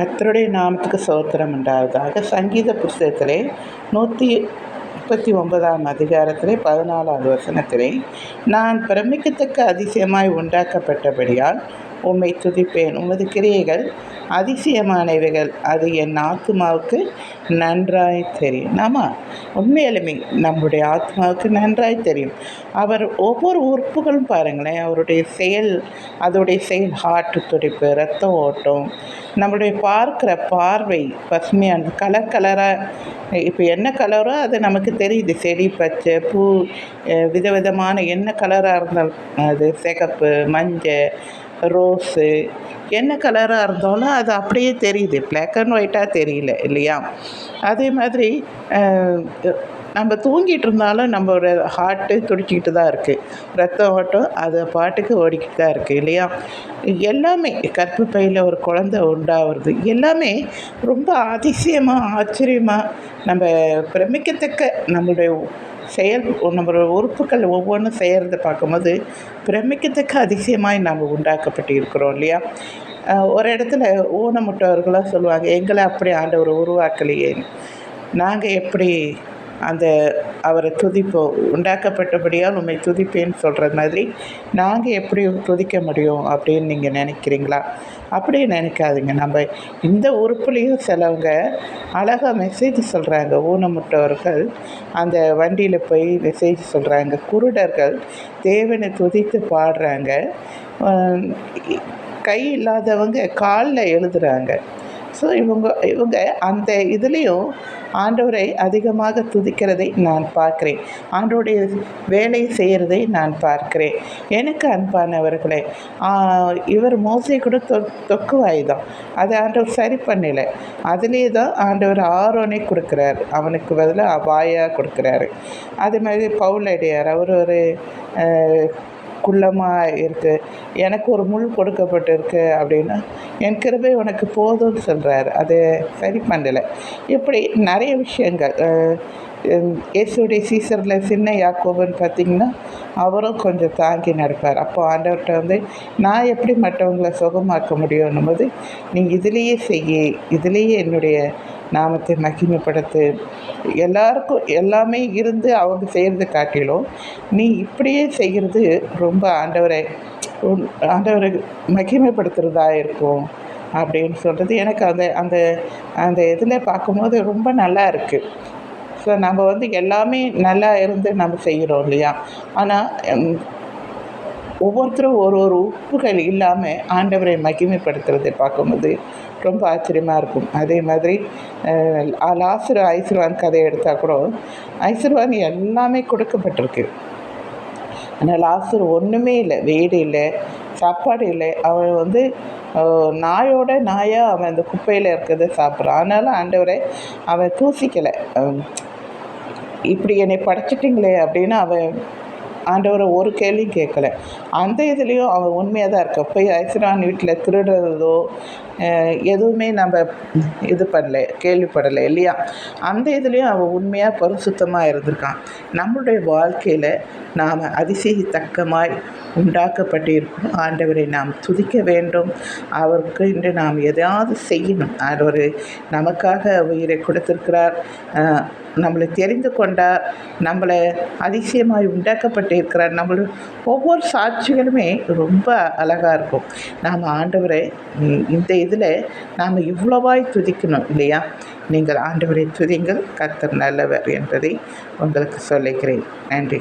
கத்தருடைய நாமத்துக்கு சோத்திரம் உண்டாவதாக சங்கீத புஸ்தகத்திலே நூற்றி முப்பத்தி ஒன்பதாம் அதிகாரத்திலே பதினாலாவது வசனத்திலே நான் பிரமிக்கத்தக்க அதிசயமாய் உண்டாக்கப்பட்டபடியால் உம்மை துதிப்பேன். உமது கிரியைகள் அதிசயமானவைகள். அது என் ஆத்மாவுக்கு நன்றாய் தெரியும். ஆமாம் உண்மையிலுமே நம்முடைய ஆத்மாவுக்கு நன்றாய் தெரியும். அவர் ஒவ்வொரு உறுப்புகளும் பாருங்களேன் அவருடைய செயல் அதோடைய செயல் ஹார்ட் துடிப்பு ரத்த ஓட்டம் நம்மளுடைய பார்க்குற பார்வை பசுமையான கலர் கலராக இப்போ என்ன கலரோ அது நமக்கு தெரியுது செடி பச்சை பூ விதவிதமான என்ன கலராக இருந்தாலும் அது சிகப்பு மஞ்சள் ரோஸு என்ன கலராக இருந்தாலும் அது அப்படியே தெரியுது. பிளாக் அண்ட் ஒயிட்டாக தெரியல இல்லையா? அதே மாதிரி நம்ம தூங்கிட்டு இருந்தாலும் நம்மளோட ஹார்ட்டு துடிச்சிக்கிட்டு தான் இருக்குது ரத்த ஓட்டம் அது பாட்டுக்கு ஓடிக்கிட்டு தான் இருக்குது இல்லையா? எல்லாமே கற்பு பையில் ஒரு குழந்தை உண்டாகிறது எல்லாமே ரொம்ப அதிசயமாக ஆச்சரியமாக நம்ம பிரமிக்கத்தக்க நம்மளுடைய செயல் நம்மளோட உறுப்புகள் ஒவ்வொன்றும் செய்கிறத பார்க்கும்போது பிரமிக்கத்தக்க அதிசயமாய் நாம் உண்டாக்கப்பட்டு இருக்கிறோம் இல்லையா? ஒரு இடத்துல ஊனமுட்டவர்களாக சொல்லுவாங்க எங்களை அப்படி ஆண்டவர் உருவாக்கலையே நாங்கள் எப்படி அந்த அவரை துதிப்போம் உண்டாக்கப்பட்டபடியால் உண்மை துதிப்பேன்னு சொல்கிற மாதிரி நாங்கள் எப்படி துதிக்க முடியும் அப்படின்னு நீங்கள் நினைக்கிறீங்களா? அப்படியே நினைக்காதீங்க. நம்ம இந்த உறுப்புலேயும் சிலவங்க அழகாக மெசேஜ் சொல்கிறாங்க ஊனமுற்றவர்கள் அந்த வண்டியில் போய் மெசேஜ் சொல்கிறாங்க குருடர்கள் தேவனை துதித்து பாடுறாங்க. கை இல்லாதவங்க காலில் எழுதுகிறாங்க ஸோ இவங்க இவங்க அந்த இதுலேயும் ஆண்டவரை அதிகமாக துதிக்கிறதை நான் பார்க்குறேன். ஆண்டவருடைய வேலை செய்கிறதை நான் பார்க்கிறேன். எனக்கு அன்பானவர்களே இவர் மோசை கூட தொ தொக்குவாய் தான் அதை ஆண்டவர் சரி பண்ணலை. அதுலேயே தான் ஆண்டவர் ஆரோனை கொடுக்குறாரு. அவனுக்கு பதிலாக அபாயாக கொடுக்குறாரு. அதே மாதிரி பவுலடியார் அவர் ஒரு குள்ளமாக இருக்குது எனக்கு ஒரு முள் கொடுக்கப்பட்டிருக்கு அப்படின்னா என் கிருபை உனக்கு போதும்னு சொல்கிறாரு அதை சரி பண்ணலை. இப்படி நிறைய விஷயங்கள் இயேசுடைய சீசரில் சின்ன யாக்கோபுன்னு பார்த்தீங்கன்னா அவரும் கொஞ்சம் தாங்கி நடப்பார். அப்போ ஆண்டவர்கிட்ட வந்து நான் எப்படி மற்றவங்களை சுகமாக்க முடியும்னும் போது நீ இதுலேயே செய்ய இதுலேயே என்னுடைய நாமத்தை மகிமைப்படுத்து. எல்லாருக்கும் எல்லாமே இருந்து அவங்க செய்கிறத காட்டிலும் நீ இப்படியே செய்கிறது ரொம்ப ஆண்டவரை ஆண்டவரை மகிமைப்படுத்துகிறதா இருக்கும் அப்படின்னு சொல்கிறது எனக்கு அந்த அந்த அந்த இதில் பார்க்கும்போது ரொம்ப நல்லா இருக்குது ஸோ நம்ம வந்து எல்லாமே நல்லா இருந்து நம்ம செய்கிறோம் இல்லையா? ஆனால் ஒவ்வொருத்தரும் ஒரு ஒரு உப்புகள் இல்லாமல் ஆண்டவரை மகிமைப்படுத்துறதை பார்க்கும்போது ரொம்ப ஆச்சரியமாக இருக்கும். அதே மாதிரி அஹ், லாசரு ஐஸ்வர்வான் கதையை எடுத்தால் கூட ஐஸ்வர்வான் எல்லாமே கொடுக்கப்பட்டிருக்கு. ஆனால் லாசர் ஒன்றுமே இல்லை வீடு இல்லை சாப்பாடு இல்லை. அவன் வந்து நாயோட நாயாக அவன் அந்த குப்பையில் இருக்கிறத சாப்பிட்றான். ஆனாலும் ஆண்டவரை அவன் தூசிக்கலை. இப்படி என்னை படைச்சிட்டிங்களே அப்படின்னு அவன் ஆண்டவரை ஒரு கேள்வியும் கேட்கல. அந்த இதுலேயும் அவன் உண்மையாக தான் இருக்க? போய் ஐஸ்வரான் வீட்டில் திருடுறதோ எதுவுமே நம்ம இது பண்ணல கேள்விப்படலை இல்லையா? அந்த இதுலேயும் அவன் உண்மையாக பரிசுத்தமாக இருந்திருக்கான். நம்மளுடைய வாழ்க்கையில் நாம் அதிசயத்தக்கமாய் உண்டாக்கப்பட்டிருக்கும். ஆண்டவரை நாம் துதிக்க வேண்டும். அவருக்கு இன்று நாம் எதையாவது செய்யணும். ஆண்டவர் நமக்காக உயிரை கொடுத்திருக்கிறார். நம்மளை தெரிந்து கொண்டால் நம்மளை அதிசயமாய் உண்டாக்கப்பட்டு இருக்கிறார் நம்மள ஒவ்வொரு சாட்சிகளுமே ரொம்ப அழகாக இருக்கும். நாம் ஆண்டவரை இந்த இதில் நாம் இவ்வளவாய் துதிக்கணும் இல்லையா? நீங்கள் ஆண்டவரை துதிங்கள் கர்த்தர் நல்லவர் என்பதை உங்களுக்கு சொல்லுகிறேன் நன்றி.